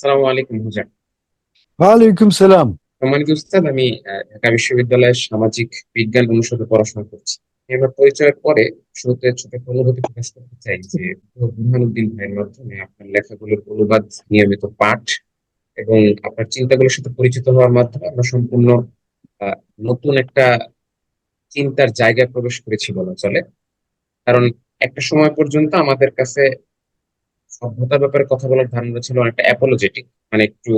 আসসালামু আলাইকুম হুজুর। ওয়ালাইকুম সালাম। সম্মানিত উস্তাদ আমি ঢাকা বিশ্ববিদ্যালয়ের সামাজিক বিজ্ঞান অনুষদে পড়াশোনা করছি। এবার পরিচয়ের পরে শুরুতে ছোট অনুভূতি প্রকাশ করতে চাই যে বুরহানুদ্দিন ভাইয়ের মাধ্যমে আপনার লেখাগুলোর অনুবাদ নিয়মিত পাঠ এবং আপনার চিন্তাগুলোর সাথে পরিচিত হওয়ার মাধ্যমে আমরা সম্পূর্ণ নতুন একটা চিন্তার জায়গায় প্রবেশ করেছি বলা চলে। কারণ একটা সময় পর্যন্ত আমাদের কাছে সভ্যতার ব্যাপারে কথা বলার ধারণা ছিল অনেকটা অ্যাপোলজেটিক মানে একটু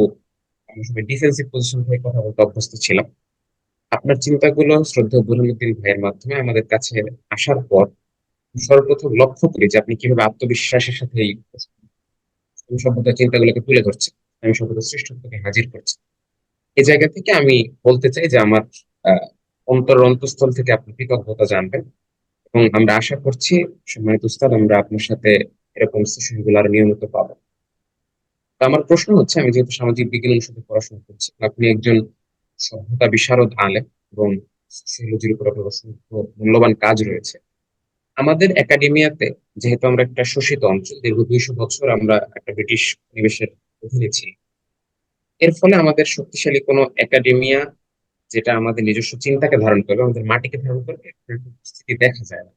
ডিফেন্সিভ পজিশন থেকে কথা বলতে অভ্যস্ত ছিলাম। আপনার চিন্তাগুলো শ্রদ্ধা বুরহানুদ্দিন ভাইয়ের মাধ্যমে আমাদের কাছে আসার পর সর্বপ্রথম লক্ষ্য করি যে আপনি কীভাবে আত্মবিশ্বাসের সাথে এই সভ্যতার চিন্তাগুলোকে তুলে ধরছেন, আমি সভ্যতার শ্রেষ্ঠত্বকে হাজির করছি। এই জায়গা থেকে আমি বলতে চাই যে আমার অন্তর অন্তঃস্থল থেকে আপনি কৃতজ্ঞতা জানবেন এবং আমরা আশা করছি, সম্মানিত উস্তাদ, আমরা আপনার সাথে এরকম সেশনগুলো নিয়মিত পাবেন তো আমার প্রশ্ন হচ্ছে, আমি যেহেতু সামাজিক বিজ্ঞান অনুষদে পড়াশোনা করছি, আপনি একজন সভ্যতা বিশারদ আলেম এবং সোশিওলজির উপর আপনার অসংখ্য মূল্যবান কাজ রয়েছে। আমাদের একাডেমিয়াতে যেহেতু আমরা একটা শোষিত অঞ্চল, দীর্ঘ দুইশো বছর আমরা একটা ব্রিটিশ পরিবেশের অধীনে ছিলাম এর ফলে আমাদের শক্তিশালী কোনো একাডেমিয়া যেটা আমাদের নিজস্ব চিন্তাকে ধারণ করবে, আমাদের মাটিকে ধারণ করবে উপস্থিতি দেখা যায় না।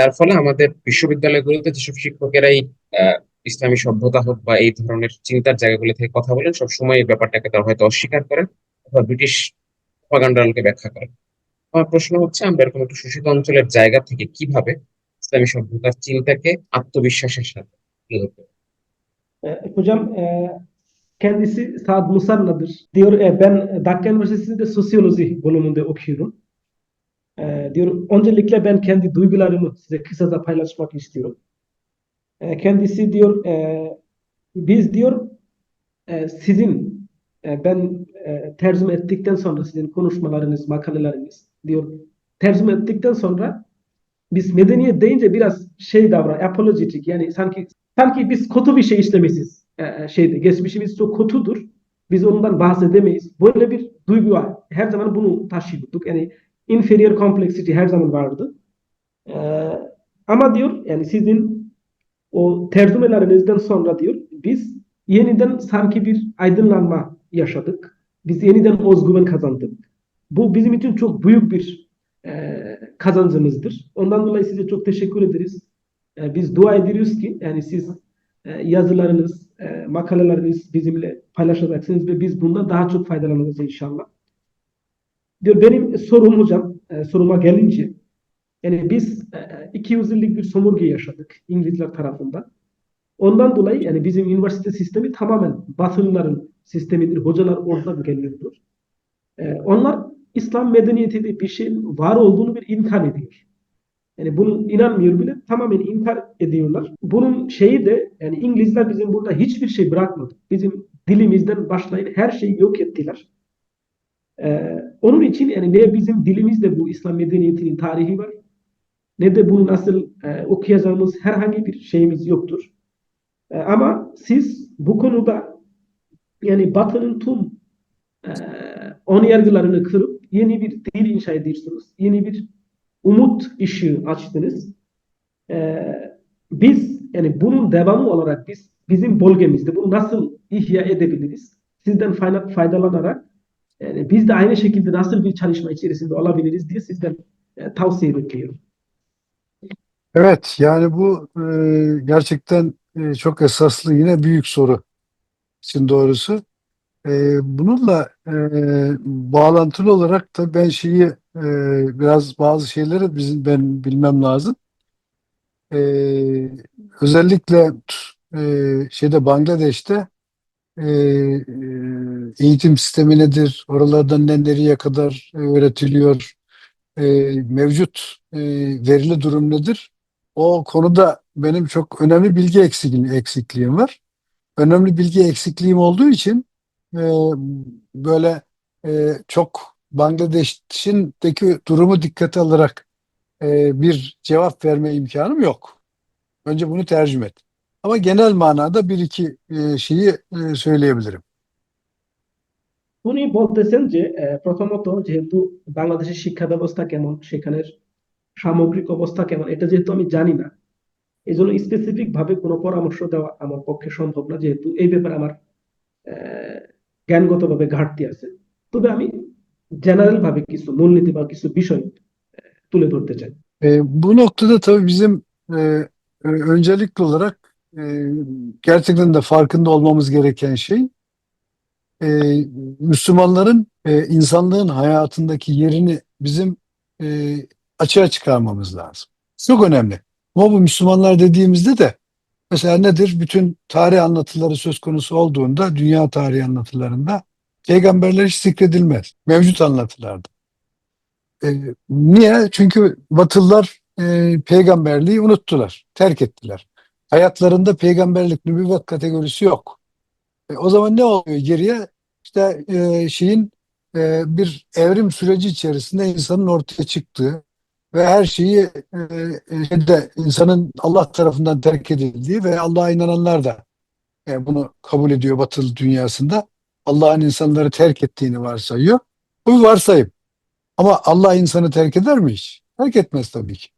যার ফলে আমাদের বিশ্ববিদ্যালয়গুলোতে যেসব শিক্ষকেরাই ইসলামী সভ্যতা হোক বা এই ধরনের চিন্তার জায়গাগুলো থেকে কথা বলেন সবসময় এই ব্যাপারটাকে তারা হয়তো অস্বীকার করেন অথবা ব্রিটিশ প্রপাগান্ডাকে ব্যাখ্যা করেন আমার প্রশ্ন হচ্ছে আমরা এরকম একটা শোষিত অঞ্চলের জায়গা থেকে কীভাবে ইসলামী সভ্যতার চিন্তাকে আত্মবিশ্বাসের সাথে তুলে ধরতে Hocam e, kendisi Saad Musanna'dır. Diyor e, ben Dakka Üniversitesi'nde sosyoloji. E, diyor öncelikle ben kendi duygularımı size kısaca paylaşmak istiyorum. E, kendisi diyor e, biz diyor e, sizin e, ben e, tercüme ettikten sonra sizin konuşmalarınız, makaleleriniz diyor tercüme ettikten sonra biz medeniyet deyince biraz şey davran, apologetik yani sanki sanki biz kötü bir şey işlemişiz. E, şeyde geçmişimiz çok kötüdür. Biz ondan bahsedemeyiz. Böyle bir duygu var. Her zaman bunu taşıyorduk. Yani inferior complexity her zaman vardı. E, ama diyor yani sizin o tercümelerinizden sonra diyor biz yeniden sanki bir aydınlanma yaşadık. Biz yeniden özgüven kazandık. Bu bizim için çok büyük bir e, kazancımızdır. Ondan dolayı size çok teşekkür ederiz. E, biz dua ediyoruz ki yani siz e, yazılarınız, e, makaleleriniz bizimle paylaşacaksınız ve biz bundan daha çok faydalanacağız inşallah. Diyor benim sorum hocam, e, soruma gelince yani biz e, 200 yıllık bir sömürge yaşadık İngilizler tarafından. Ondan dolayı yani bizim üniversite sistemi tamamen Batılıların sistemidir. Hocalar oradan geliyordur. E, onlar İslam medeniyetinde bir şeyin var olduğunu bir inkar ediyor. Yani bunun inanmıyor bile tamamen inkar ediyorlar. Bunun şeyi de yani İngilizler bizim burada hiçbir şey bırakmadı. Bizim dilimizden başlayıp her şeyi yok ettiler. Ee, onun için yani ne bizim dilimizde bu İslam medeniyetinin tarihi var ne de bunu nasıl e, okuyacağımız herhangi bir şeyimiz yoktur. E, ama siz bu konuda yani Batı'nın tüm e, ön yargılarını kırıp yeni bir dil inşa ediyorsunuz. Yeni bir umut ışığı açtınız. E, biz yani bunun devamı olarak biz bizim bölgemizde bunu nasıl ihya edebiliriz? Sizden fayda- faydalanarak yani biz de aynı şekilde nasıl bir çalışma içerisinde olabiliriz diye sizden e, tavsiye bekliyorum. Evet yani bu e, gerçekten e, çok esaslı yine büyük soru için doğrusu. E, bununla e, bağlantılı olarak da ben şeyi e, biraz bazı şeyleri bizim ben bilmem lazım. E, özellikle e, şeyde Bangladeş'te e, e, eğitim sistemi nedir? Oralardan ne nereye kadar e, öğretiliyor? E, mevcut e, verili durum nedir? O konuda benim çok önemli bilgi eksikliğim, eksikliğim var. Önemli bilgi eksikliğim olduğu için e, böyle e, çok Bangladeş'indeki durumu dikkate alarak e, bir cevap verme imkanım yok. Önce bunu tercüme et. Ama genel manada bir iki e, şeyi e, söyleyebilirim. উনি বলতেছেন যে প্রথমত যেহেতু বাংলাদেশের শিক্ষা ব্যবস্থা কেমন সেখানের সামগ্রিক অবস্থা কেমন এটা যেহেতু আমি জানি না এই জন্য স্পেসিফিক ভাবে কোনো পরামর্শ দেওয়া আমার পক্ষে সম্ভব না যেহেতু এই ব্যাপারে আমার জ্ঞানগতভাবে ঘাটতি আছে। তবে আমি জেনারেল ভাবে কিছু মূলনীতি বা কিছু বিষয় তুলে ধরতে চাই। öncelikli olarak e, gerçekten de farkında olmamız gereken şey e, Müslümanların e, insanlığın hayatındaki yerini bizim e, açığa çıkarmamız lazım. Çok önemli. Ama bu Müslümanlar dediğimizde de mesela nedir? Bütün tarih anlatıları söz konusu olduğunda dünya tarihi anlatılarında peygamberler hiç zikredilmez. Mevcut anlatılarda. E, niye? Çünkü Batılılar e, peygamberliği unuttular, terk ettiler. Hayatlarında peygamberlik, nübüvvet kategorisi yok. E, o zaman ne oluyor geriye? İşte e, şeyin e, bir evrim süreci içerisinde insanın ortaya çıktığı ve her şeyi e, e, şeyde, insanın Allah tarafından terk edildiği ve Allah'a inananlar da e, bunu kabul ediyor Batıl dünyasında. Allah'ın insanları terk ettiğini varsayıyor. Bu bir varsayım. Ama Allah insanı terk eder mi hiç? Terk etmez tabii ki.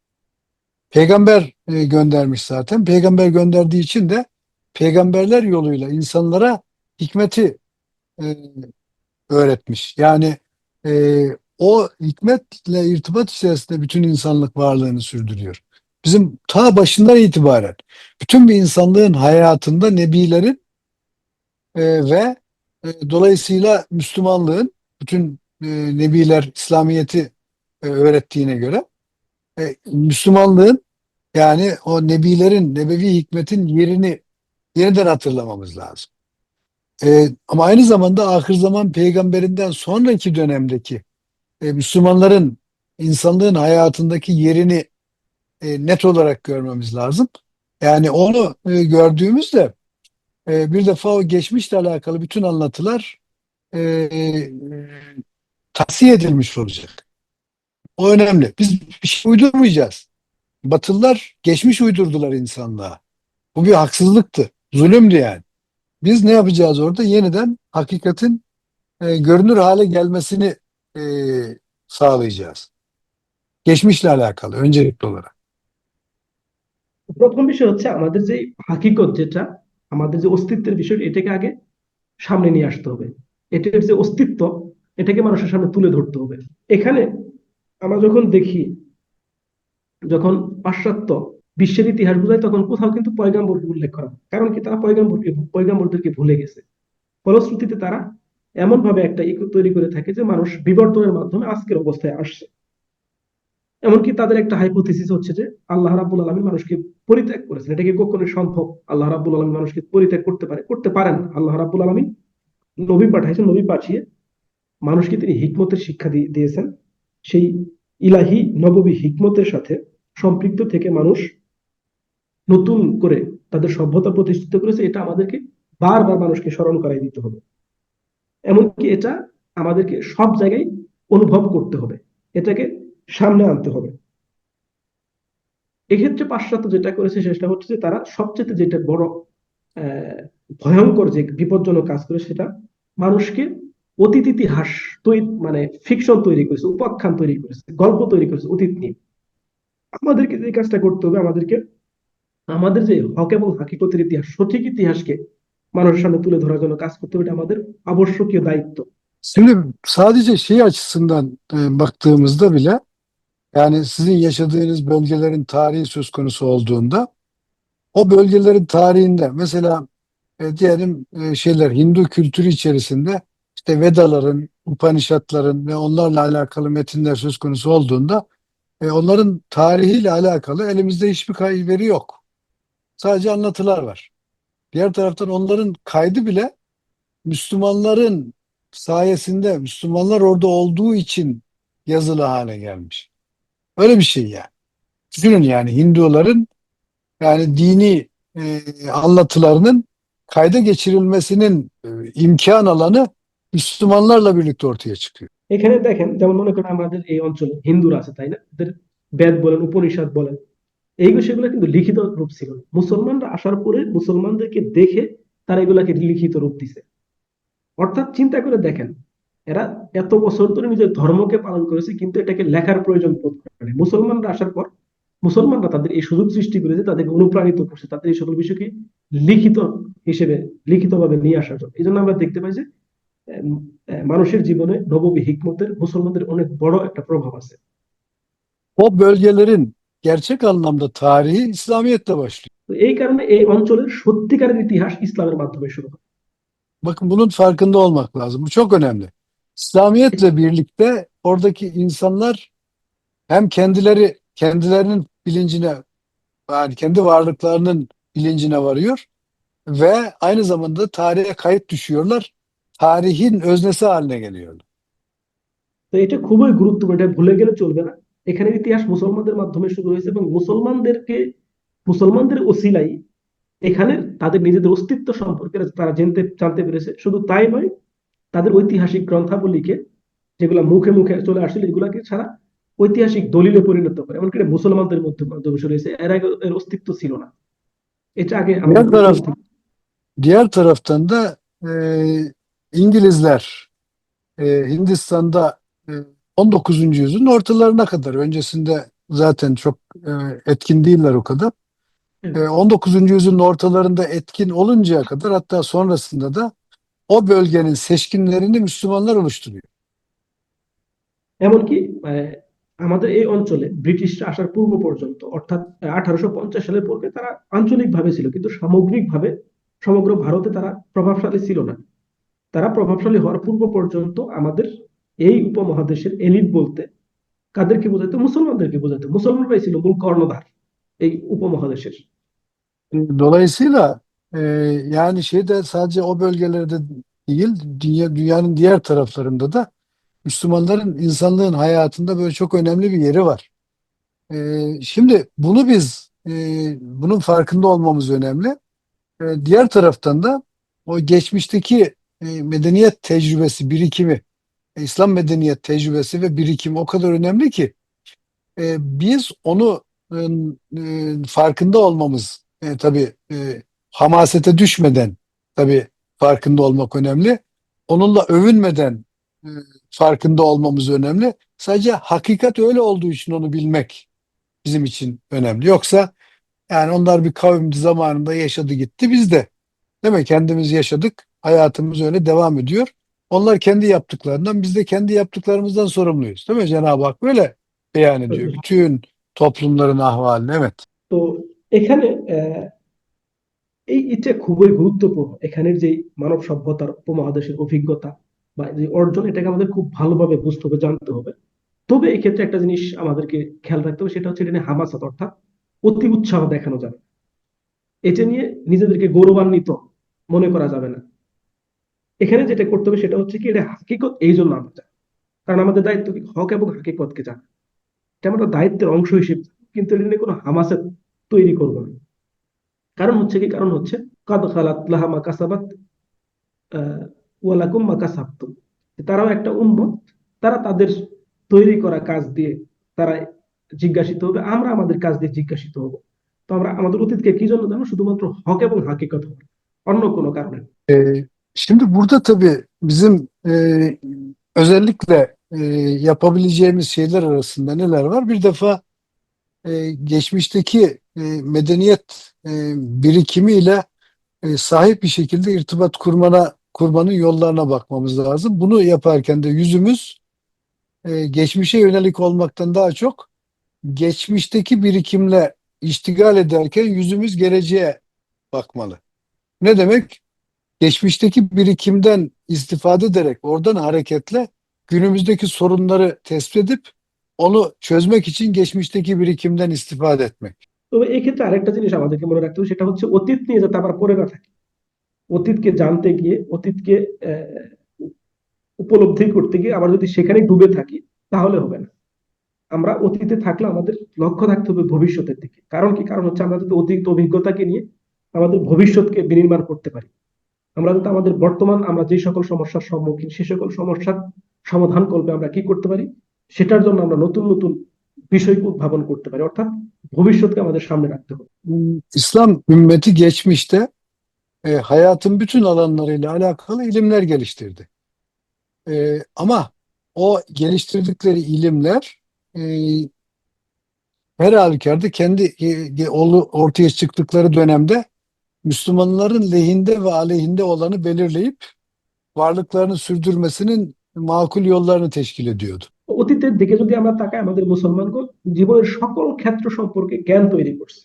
Peygamber e, göndermiş zaten. Peygamber gönderdiği için de peygamberler yoluyla insanlara hikmeti e, öğretmiş. Yani e, o hikmetle irtibat içerisinde bütün insanlık varlığını sürdürüyor. Bizim ta başından itibaren bütün bir insanlığın hayatında nebilerin e, ve e, dolayısıyla Müslümanlığın bütün e, nebiler İslamiyet'i e, öğrettiğine göre e, Müslümanlığın yani o nebilerin, nebevi hikmetin yerini yeniden hatırlamamız lazım. E, ama aynı zamanda ahir zaman peygamberinden sonraki dönemdeki e, Müslümanların insanlığın hayatındaki yerini e, net olarak görmemiz lazım. Yani onu e, gördüğümüzde e, bir defa o geçmişle alakalı bütün anlatılar e, e, tahsiye edilmiş olacak. O önemli. Biz bir şey uydurmayacağız. Batılılar geçmiş uydurdular insanlığa. Bu bir haksızlıktı. Zulümdü yani. Biz ne yapacağız orada? Yeniden hakikatin e, görünür hale gelmesini e, sağlayacağız. Geçmişle alakalı öncelikli olarak. প্রথম বিষয় হচ্ছে আমাদের যে হাকিকত যেটা আমাদের যে অস্তিত্বের বিষয় এটাকে আগে সামনে নিয়ে আসতে হবে এটার যে অস্তিত্ব এটাকে মানুষের সামনে তুলে ধরতে হবে এখানে আমরা যখন দেখি যখন পাশ্চাত্য বিশ্বের ইতিহাস বোঝায় তখন কোথাও কিন্তু পয়গাম্বরকে উল্লেখ করা কারণ কি? তারা পয়গাম্বরকে পয়গাম্বরদেরকে ভুলে গেছে। ফলশ্রুতিতে তারা এমন ভাবে একটা ইকো তৈরি করে থাকে যে মানুষ বিবর্তনের মাধ্যমে আজকের অবস্থায় আসছে। এমনকি তাদের একটা হাইপোথিসিস হচ্ছে যে আল্লাহ রাব্বুল আলামিন মানুষকে পরিত্যাগ করেছেন। এটা কি কখনো সম্ভব? আল্লাহ রাব্বুল আলামিন মানুষকে পরিত্যাগ করতে পারে করতে পারেন আল্লাহ রাবুল আলামিন নবী পাঠাইছেন নবী পাঠিয়ে মানুষকে তিনি হিকমতের শিক্ষা দিয়ে- দিয়েছেন। সেই ইলাহি নববী হিকমতের সাথে সম্পৃক্ত থেকে মানুষ নতুন করে তাদের সভ্যতা প্রতিষ্ঠিত করেছে, এটা আমাদেরকে বারবার মানুষকে স্মরণ করাই দিতে হবে। এমনকি এটা আমাদেরকে সব জায়গায় অনুভব করতে হবে, এটাকে সামনে আনতে হবে। এক্ষেত্রে পাশ্চাত্য যেটা করেছে সেটা হচ্ছে যে তারা সবচেয়ে যেটা বড় ভয়ঙ্কর যে বিপজ্জনক কাজ করে সেটা মানুষকে অতীত ইতিহাস মানে ফিকশন তৈরি করেছে, উপাখ্যান তৈরি করেছে, গল্প তৈরি করেছে অতীত নিয়ে। আমাদেরকে যে কাজটা করতে হবে, আমাদেরকে আমাদের যে হক এবং হাকিকতের ইতিহাস সঠিক ইতিহাসকে মানুষের সামনে তুলে ধরার জন্য কাজ করতে হবে এটা আমাদের আবশ্যকীয় দায়িত্ব Şimdi sadece şey açısından e, baktığımızda bile yani sizin yaşadığınız bölgelerin tarihi söz konusu olduğunda o bölgelerin tarihinde mesela e, diyelim e, şeyler Hindu kültürü içerisinde işte Vedaların, Upanishadların ve onlarla alakalı metinler söz konusu olduğunda e, onların tarihiyle alakalı elimizde hiçbir kay- veri yok. Sadece anlatılar var. Diğer taraftan onların kaydı bile Müslümanların sayesinde Müslümanlar orada olduğu için yazılı hale gelmiş. Öyle bir şey yani. Düşünün yani Hinduların yani dini e, anlatılarının kayda geçirilmesinin e, imkan alanı Müslümanlarla birlikte ortaya çıkıyor. এখানে দেখেন যেমন মনে করেন আমাদের এই অঞ্চলে হিন্দুরা আছে তাই না এদের বেদ বলেন উপনিষদ বলেন এইগুলো বিষয়গুলো কিন্তু লিখিত রূপ ছিল মুসলমানরা আসার পরে মুসলমানদেরকে দেখে তারা এগুলাকে লিখিত রূপ দিছে। অর্থাৎ চিন্তা করে দেখেন, এরা এত বছর ধরে নিজের ধর্মকে পালন করেছে, কিন্তু এটাকে লেখার প্রয়োজন বোধ করে মুসলমানরা আসার পর মুসলমানরা তাদের এই সুযোগ সৃষ্টি করেছে তাদেরকে অনুপ্রাণিত করছে, তাদের এই সকল বিষয়কে লিখিত হিসেবে, লিখিতভাবে নিয়ে আসার জন্য। এই জন্য আমরা দেখতে পাই যে মানুষের জীবনে নববী হিকমতের মুসলমানদের অনেক বড় একটা প্রভাব আছে। gerçek anlamda tarihi İslamiyet'te başlıyor. তো এই কারণে এই অঞ্চলের সত্যিকারের ইতিহাস ইসলামের মাধ্যমে শুরু হয় Bakın bunun farkında olmak lazım. Bu çok önemli. İslamiyetle birlikte oradaki insanlar hem kendileri kendilerinin bilincine yani kendi varlıklarının bilincine varıyor ve aynı zamanda tarihe kayıt düşüyorlar. Tarihin öznesi haline geliyorlar. তো এটা খুবই গুরুত্বপূর্ণ এটা ভুলে গেলে চলবে না এখানের ইতিহাস মুসলমানদের মাধ্যমে শুরু হয়েছে এবং মুসলমানদেরকে মুসলমানদের ওসিলাই এখানে তাদের নিজেদের অস্তিত্ব সম্পর্কে তারা জানতে জানতে পেরেছে। শুধু তাই নয় তাদের ঐতিহাসিক গ্রন্থাবলীকে যেগুলো মুখে মুখে চলে আসছিল এগুলাকে ছাড়া ঐতিহাসিক দলিলে পরিণত করে এমনকি মুসলমানদের মধ্যে মাধ্যমে শুরু হয়েছে। এর আগে এর অস্তিত্ব ছিল না। এটা আগে diğer taraftan da e, İngilizler e, Hindistan'da e, 19. yüzyılın ortalarına kadar öncesinde zaten çok e, etkin değiller o kadar. Evet. E, 19. yüzyılın ortalarında etkin oluncaya kadar hatta sonrasında da o bölgenin seçkinlerini Müslümanlar oluşturuyor. এমনকি আহ, আমাদের এই অঞ্চলে ব্রিটিশরা আসার পূর্ব পর্যন্ত অর্থাৎ আঠারোশো পঞ্চাশ সালের পূর্বে তারা আঞ্চলিক ভাবে ছিল কিন্তু সামগ্রিক ভাবে সমগ্র ভারতে তারা প্রভাবশালী ছিল না তারা প্রভাবশালী হওয়ার পূর্ব পর্যন্ত আমাদের এই উপমহাদেশের এলিট বলতে কাদেরকে বোঝাইতো মুসলমানদেরকে বোঝাইতো মুসলমানরাই ছিল মূল কর্ণধার এই উপমহাদেশের E, Dolayısıyla e, yani şeyde sadece o bölgelerde değil dünya, dünyanın diğer taraflarında da Müslümanların insanlığın hayatında böyle çok önemli bir yeri var. E, şimdi bunu biz e, bunun farkında olmamız önemli. E, diğer taraftan da o geçmişteki e, medeniyet tecrübesi, birikimi, e, İslam medeniyet tecrübesi ve birikimi o kadar önemli ki e, biz onu e, e, farkında olmamız e, tabii e, hamasete düşmeden tabii farkında olmak önemli. Onunla övünmeden e, farkında olmamız önemli. Sadece hakikat öyle olduğu için onu bilmek bizim için önemli. Yoksa yani onlar bir kavimdi zamanında yaşadı gitti biz de değil mi? Kendimiz yaşadık. Hayatımız öyle devam ediyor. Onlar kendi yaptıklarından biz de kendi yaptıklarımızdan sorumluyuz. Değil mi? Cenab-ı Hak böyle beyan ediyor. Evet. Bütün toplumların ahvalini. Evet. তো এখানে আহ, এই এটা খুবই গুরুত্বপূর্ণ এখানের যে মানব সভ্যতার উপমহাদেশের অভিজ্ঞতা বা যে অর্জন এটাকে আমাদের খুব ভালোভাবে বুঝতে হবে জানতে হবে তবে এই ক্ষেত্রে একটা জিনিস আমাদেরকে খেয়াল রাখতে হবে সেটা হচ্ছে এটা নিয়ে হামাসাত অর্থাৎ অতি উৎসাহ দেখানো যাবে না। এটা নিয়ে নিজেদেরকে গৌরবান্বিত মনে করা যাবে না এখানে যেটা করতে হবে সেটা হচ্ছে কি, এটা হাকিকত এই জন্য আমরা জানি। কারণ আমাদের দায়িত্ব কি? হক এবং হাকিকতকে জানা। এটা আমরা দায়িত্বের অংশ হিসেবে কিন্তু এটা নিয়ে কোনো হামাসাত তৈরি করব না। কারণ হচ্ছে কি? কারণ হচ্ছে, কাদ খালাত লাহা মা কাসাবাত ওয়ালাকুম মা কাসাবতুম। তারাও একটা উম্মত। তারা তাদের তৈরি করা কাজ দিয়ে তারা জিজ্ঞাসিত হবে, আমরা আমাদের কাজ দিয়ে জিজ্ঞাসিত হব। তো আমরা আমাদের অতীতকে কি জন্য জানো শুধুমাত্র হক এবং হাকিকত হবে। অন্য কোনো কারণে। Şimdi burada tabii bizim e, özellikle e, yapabileceğimiz şeyler arasında neler var? Bir defa e, geçmişteki e, medeniyet e, birikimiyle e, sahip bir şekilde irtibat kurmana kurmanın yollarına bakmamız lazım. Bunu yaparken de yüzümüz e, geçmişe yönelik olmaktan daha çok geçmişteki birikimle iştigal ederken yüzümüz geleceğe bakmalı. Ne demek? Geçmişteki birikimden istifade ederek oradan hareketle günümüzdeki sorunları tespit edip onu çözmek için geçmişteki birikimden istifade etmek. তবে এই ক্ষেত্রে আরেকটা জিনিস আমাদেরকে মনে রাখতে হবে, সেটা হচ্ছে অতীত নিয়ে যাতে আবার পড়ে না থাকি। অতীতকে জানতে গিয়ে, অতীতকে উপলব্ধি করতে গিয়ে আবার যদি সেখানে ডুবে থাকি, তাহলে হবে না। আমরা অতীতে থাকলে আমাদের লক্ষ্য থাকতে হবে ভবিষ্যতের দিকে। কারণ কি? কারণ হচ্ছে আমরা যদি অতীত অভিজ্ঞতাকে নিয়ে আমাদের ভবিষ্যৎকে বিনির্মাণ করতে পারি আমরা যদি আমাদের বর্তমান আমরা যে সকল সমস্যার সম্মুখীন সে সকল সমস্যার সমাধান করবে আমরা কি করতে paরি সেটার জন্য আমরা নতুন নতুন বিষয়কে উদ্ভাবন করতে পারি অর্থাৎ ভবিষ্যৎকে আমাদের সামনে রাখতে হবে Hmm, İslam ümmeti geçmişte e, hayatın bütün alanlarıyla alakalı ilimler geliştirdi. E, ama o geliştirdikleri ilimler e, her halükarda kendi e, e, olu- ortaya çıktıkları dönemde Müslümanların lehinde ve aleyhinde olanı belirleyip varlıklarını sürdürmesinin makul yollarını teşkil ediyordu. অতীতের দিকে যদি আমরা তাকাই আমাদের মুসলমানগণ জীবনের সকল ক্ষেত্র সম্পর্কে জ্ঞান তৈরি করছে।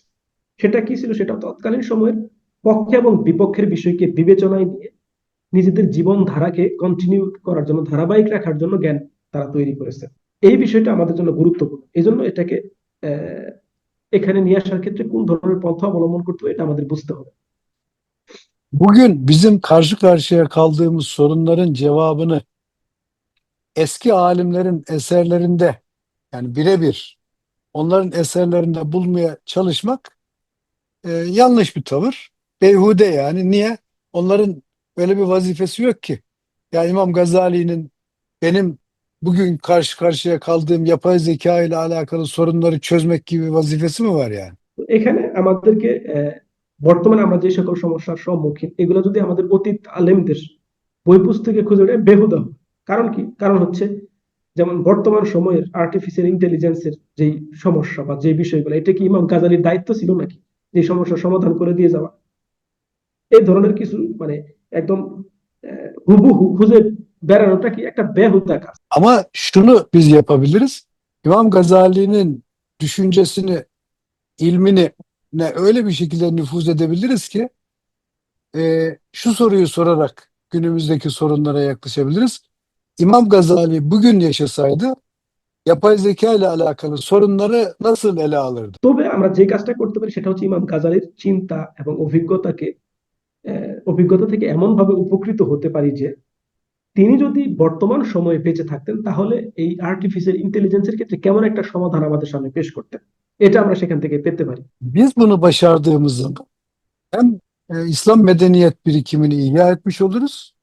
সেটা কি ছিল? সেটা তৎকালীন সময়ের পক্ষে এবং বিপক্ষের বিষয়কে বিবেচনায় নিয়ে নিজেদের জীবন ধারাকে কন্টিনিউ করার জন্য, ধারাবাহিক রাখার জন্য জ্ঞান তারা তৈরি করেছে। এই বিষয়টা আমাদের জন্য গুরুত্বপূর্ণ। এই জন্য এটাকে এখানে নিয়ে আসার ক্ষেত্রে কোন ধরনের পন্থা অবলম্বন করতে হবে এটা আমাদের বুঝতে হবে। Bugün bizim karşı karşıya kaldığımız sorunların cevabını eski alimlerin eserlerinde yani birebir onların eserlerinde bulmaya çalışmak e, yanlış bir tavır. Beyhude yani. Niye? Onların öyle bir vazifesi yok ki. Ya İmam Gazali'nin benim bugün karşı karşıya kaldığım yapay zeka ile alakalı sorunları çözmek gibi bir vazifesi mi var yani? তো এখানে আমাদেরকে আহ, বর্তমানে আমরা যে সকল সমস্যার সম্মুখীন এগুলো যদি আমাদের অতীত আলেমদের বই পুস্তকে খুঁজে বের বেহুদা কারণ কি? কারণ হচ্ছে যেমন বর্তমান সময়ের আর্টিফিশিয়াল ইন্টেলিজেন্সের যেই সমস্যা বা যে বিষয়গুলো এটা কি ইমাম গাজালির দায়িত্ব ছিল নাকি? যে সমস্যার সমাধান করে দিয়ে যাওয়া। এই ধরনের কিছু মানে একদম হুবহু খুঁজে বেড়ানোটা কি একটা বেহুদা কাজ? Ama şunu biz yapabiliriz. İmam Gazali'nin düşüncesini, ilmini ne öyle bir şekilde nüfuz edebiliriz ki e, şu soruyu sorarak günümüzdeki sorunlara yaklaşabiliriz. İmam Gazali bugün yaşasaydı yapay zeka ile alakalı sorunları nasıl ele alırdı? তবে আমরা যে কাজটা করতে পারি সেটা হচ্ছে ইমাম গাজালির চিন্তা এবং অভিজ্ঞতাকে আহ, অভিজ্ঞতা থেকে এমন ভাবে উপকৃত হতে পারি যে তিনি যদি বর্তমান সময়ে বেঁচে থাকতেন তাহলে এই আর্টিফিশিয়াল ইন্টেলিজেন্সের ক্ষেত্রে কেমন একটা সমাধান আমাদের সামনে পেশ করতেন এটা আমরা সেখান থেকে পেতে পারি Biz bunu başardığımız zaman hem e, İslam medeniyet birikimini ihya etmiş oluruz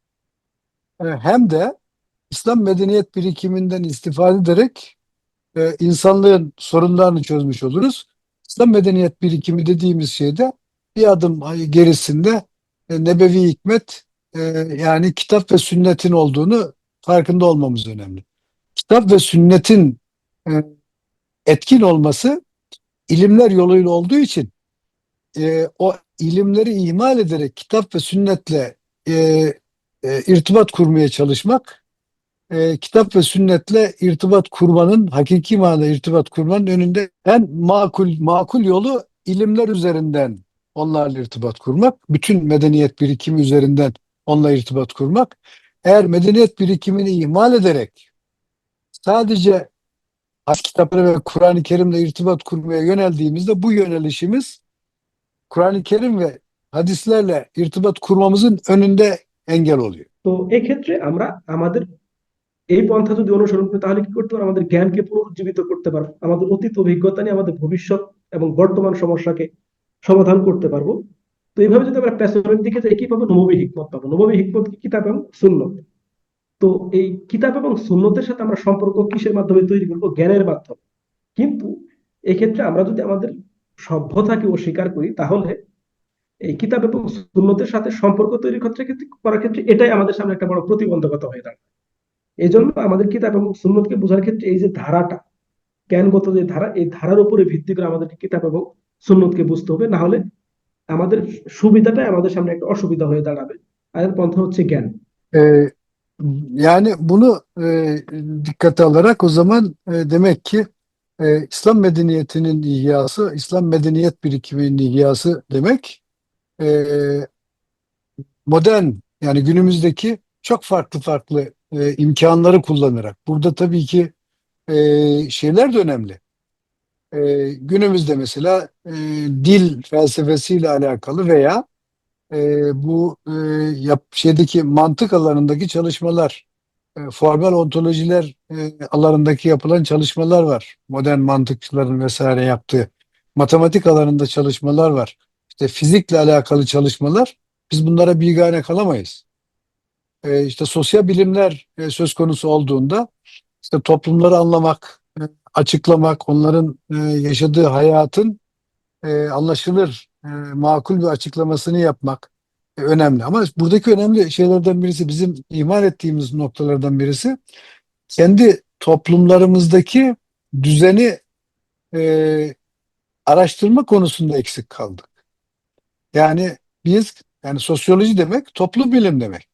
e, hem de İslam medeniyet birikiminden istifade ederek e, insanlığın sorunlarını çözmüş oluruz. İslam medeniyet birikimi dediğimiz şeyde bir adım gerisinde e, nebevi hikmet e, yani kitap ve sünnetin olduğunu farkında olmamız önemli. Kitap ve sünnetin e, etkin olması ilimler yoluyla olduğu için e, o ilimleri ihmal ederek kitap ve sünnetle e, irtibat kurmaya çalışmak kitap ve sünnetle irtibat kurmanın hakiki manada irtibat kurmanın önünde en makul makul yolu ilimler üzerinden onlarla irtibat kurmak. Bütün medeniyet birikimi üzerinden onunla irtibat kurmak. Eğer medeniyet birikimini ihmal ederek sadece hadis kitapları ve Kur'an-ı Kerim'le irtibat kurmaya yöneldiğimizde bu yönelişimiz Kur'an-ı Kerim ve hadislerle irtibat kurmamızın önünde engel oluyor. তো এক্ষেত্রে আমরা আমাদের এই পন্থা যদি অনুসরণ করি তাহলে কি করতে পারবো আমাদের জ্ঞানকে পুনরুজ্জীবিত করতে পারবো আমাদের অতীত অভিজ্ঞতা নিয়ে আমাদের ভবিষ্যৎ এবং বর্তমান সমস্যাকে সমাধান করতে পারবো তো এইভাবে যদি আমরা পেছনের দিকে যাই, কি পাবো? নবী হিকমত পাবো। নবী হিকমত কি? কিতাব এবং সুন্নত। তো এই কিতাব এবং সুন্নতের সাথে আমরা সম্পর্ক কিসের মাধ্যমে তৈরি করব? জ্ঞানের মাধ্যমে। কিন্তু এক্ষেত্রে আমরা যদি আমাদের সভ্যতাকে অস্বীকার করি, তাহলে এই কিতাব এবং সুন্নতের সাথে সম্পর্ক তৈরি ক্ষেত্রে করার ক্ষেত্রে এটাই আমাদের সামনে একটা বড় প্রতিবন্ধকতা হয়ে দাঁড়ায়। এই জন্য আমাদের কিতাব এবং সুন্নতকে বোঝার ক্ষেত্রে এই যে ধারাটা, জ্ঞানগত যে ধারা, এই ধারার উপরে ভিত্তি করে আমাদের কিতাব এবং সুন্নতকে বুঝতে হবে। না hole আমাদের সুবিধাটাই আমাদের সামনে একটা অসুবিধা হয়ে দাঁড়াবে আর এর পন্থা হচ্ছে জ্ঞান Ee, yani bunu e, dikkate alarak o zaman e, demek ki e, İslam medeniyetinin ihyası, İslam medeniyet birikiminin ihyası demek e, modern yani günümüzdeki çok farklı farklı e, imkanları kullanarak. Burada tabii ki e, şeyler de önemli. E, günümüzde mesela e, dil felsefesiyle alakalı veya e, bu e, yap, şeydeki mantık alanındaki çalışmalar, e, formal ontolojiler e, alanındaki yapılan çalışmalar var. Modern mantıkçıların vesaire yaptığı. Matematik alanında çalışmalar var. İşte fizikle alakalı çalışmalar. Biz bunlara bigane kalamayız. E, işte sosyal bilimler e, söz konusu olduğunda işte toplumları anlamak, açıklamak, onların e, yaşadığı hayatın e, anlaşılır, e, makul bir açıklamasını yapmak e, önemli. Ama buradaki önemli şeylerden birisi, bizim ihmal ettiğimiz noktalardan birisi kendi toplumlarımızdaki düzeni e, araştırma konusunda eksik kaldık. Yani biz yani sosyoloji demek toplum bilim demek.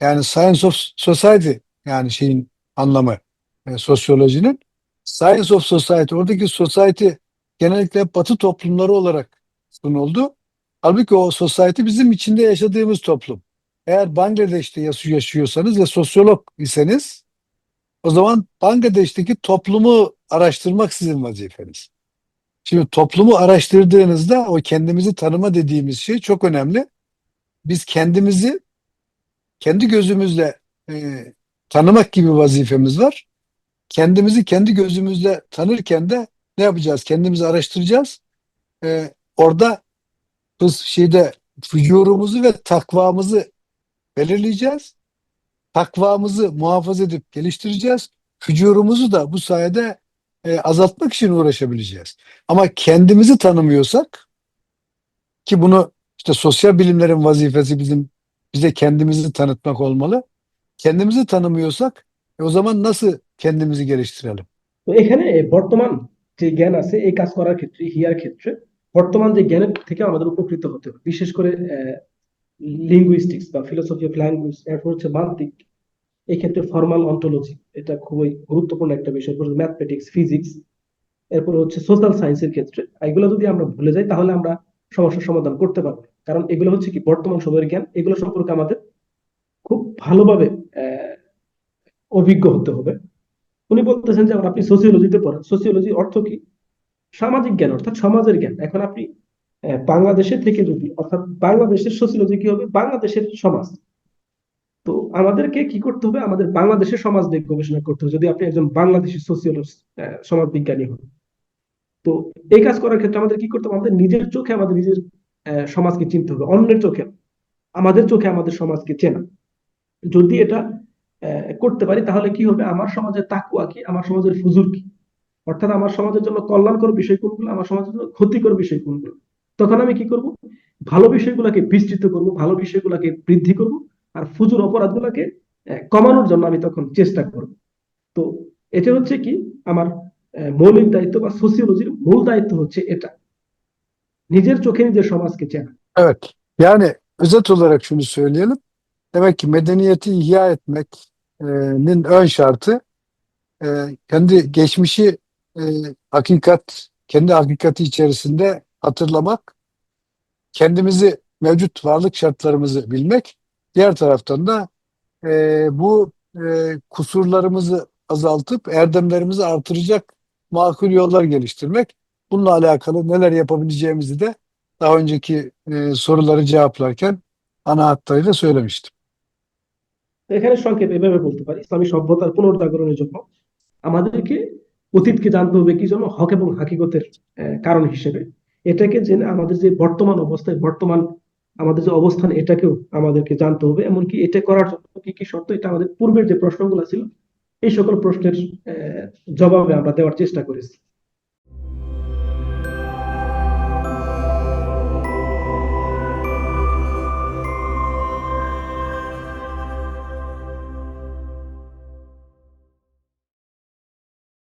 Yani science of society yani şeyin anlamı e, sosyolojinin science of society oradaki society genellikle batı toplumları olarak sunuldu. Halbuki o society bizim içinde yaşadığımız toplum. Eğer Bangladeş'te yaş- yaşıyorsanız ve sosyolog iseniz o zaman Bangladeş'teki toplumu araştırmak sizin vazifeniz. Şimdi toplumu araştırdığınızda o kendimizi tanıma dediğimiz şey çok önemli. Biz kendimizi kendi gözümüzle e, tanımak gibi vazifemiz var. Kendimizi kendi gözümüzle tanırken de ne yapacağız? Kendimizi araştıracağız. E, orada biz şeyde fücurumuzu ve takvamızı belirleyeceğiz. Takvamızı muhafaza edip geliştireceğiz. Fücurumuzu da bu sayede e, azaltmak için uğraşabileceğiz. Ama kendimizi tanımıyorsak ki bunu işte sosyal bilimlerin vazifesi bizim bize kendimizi tanıtmak olmalı. Kendimizi tanımıyorsak e, o zaman nasıl kendimizi geliştirelim? এখানে বর্তমান যে জ্ঞান আছে, এই কাজ করার ক্ষেত্রে হিয়ার ক্ষেত্রে, বর্তমান যে জ্ঞানের থেকে আমাদের উপকৃত হতে হবে। বিশেষ করে লিঙ্গুইস্টিক্স বা ফিলোসফি অফ ল্যাঙ্গুয়েজ এরপর হচ্ছে এই ক্ষেত্রে ফর্মাল অন্টোলজি এটা খুবই গুরুত্বপূর্ণ একটা বিষয়। ম্যাথমেটিক্স ফিজিক্স এরপর হচ্ছে সোশ্যাল সায়েন্সের ক্ষেত্রে, এগুলো যদি আমরা ভুলে যাই, তাহলে আমরা সমস্যার সমাধান করতে পারব। কারণ এগুলো হচ্ছে কি, বর্তমান সময়ের জ্ঞান, এগুলো সম্পর্কে আমাদের খুব ভালোভাবে অভিজ্ঞ হতে হবে। উনি বলতেছেন যে আপনি সোসিওলজিতে পড়েন। সোসিওলজি অর্থ কি? সামাজিক জ্ঞান অর্থাৎ সমাজের জ্ঞান। এখন আপনি আহ, বাংলাদেশে থেকে যদি অর্থাৎ বাংলাদেশের সোসিওলজি কি হবে? বাংলাদেশের সমাজ। তো আমাদেরকে কি করতে হবে? আমাদের বাংলাদেশের সমাজ নিয়ে গবেষণা করতে হবে। যদি আপনি একজন বাংলাদেশি সোসিওলজি সমাজ বিজ্ঞানী হন। তো এই কাজ করার ক্ষেত্রে আমাদের কি করতে হবে? আমাদের নিজের চোখে আমাদের নিজের সমাজকে চিনতে হবে। অন্যের চোখে আমাদের চোখে আমাদের সমাজকে চেনা। যদি এটা করতে পারি, তাহলে কি হবে? আমার সমাজের তাকুয়া কি? আমার সমাজের ফুজুর কি? অর্থাৎ আমার সমাজের জন্য কল্যাণকর বিষয় কোনগুলো? আমার সমাজের জন্য ক্ষতিকর বিষয় কোনগুলো? তখন আমি কি করব? ভালো বিষয়গুলোকে বিস্তৃত করব, ভালো বিষয়গুলোকে বৃদ্ধি করব, আর ফুজুর অপরাধগুলোকে কমানোর জন্য আমি তখন চেষ্টা করব। তো এটা হচ্ছে কি? আমার মৌলিক দায়িত্ব বা সোসিওলজির মূল দায়িত্ব হচ্ছে এটা। নিজের চোখে নিজের সমাজকে চেনা। Evet. Yani özet olarak şunu söyleyelim. Demek ki medeniyeti ihya etmenin ön şartı e, kendi geçmişi e, hakikat, kendi hakikati içerisinde hatırlamak, kendimizi mevcut varlık şartlarımızı bilmek, diğer taraftan da e, bu kusurlarımızı azaltıp erdemlerimizi artıracak makul yollar geliştirmek. Bununla alakalı neler yapabileceğimizi de daha önceki soruları cevaplarken ana hatlarıyla söylemiştim. এখানে সংক্ষেপে এভাবে বলতে পারি ইসলামী সভ্যতার পুনরুদ্ধারণের জন্য আমাদেরকে অতীতকে জানতে হবে কি জন্য? হক এবং হাকিকতের আহ, কারণ হিসেবে। এটাকে জেনে আমাদের যে বর্তমান অবস্থায় বর্তমান আমাদের যে অবস্থান এটাকেও আমাদেরকে জানতে হবে। এমনকি এটা করার জন্য কি কি শর্ত? এটা আমাদের পূর্বের যে প্রশ্নগুলো ছিল এই সকল প্রশ্নের জবাবে আমরা দেওয়ার চেষ্টা করেছি।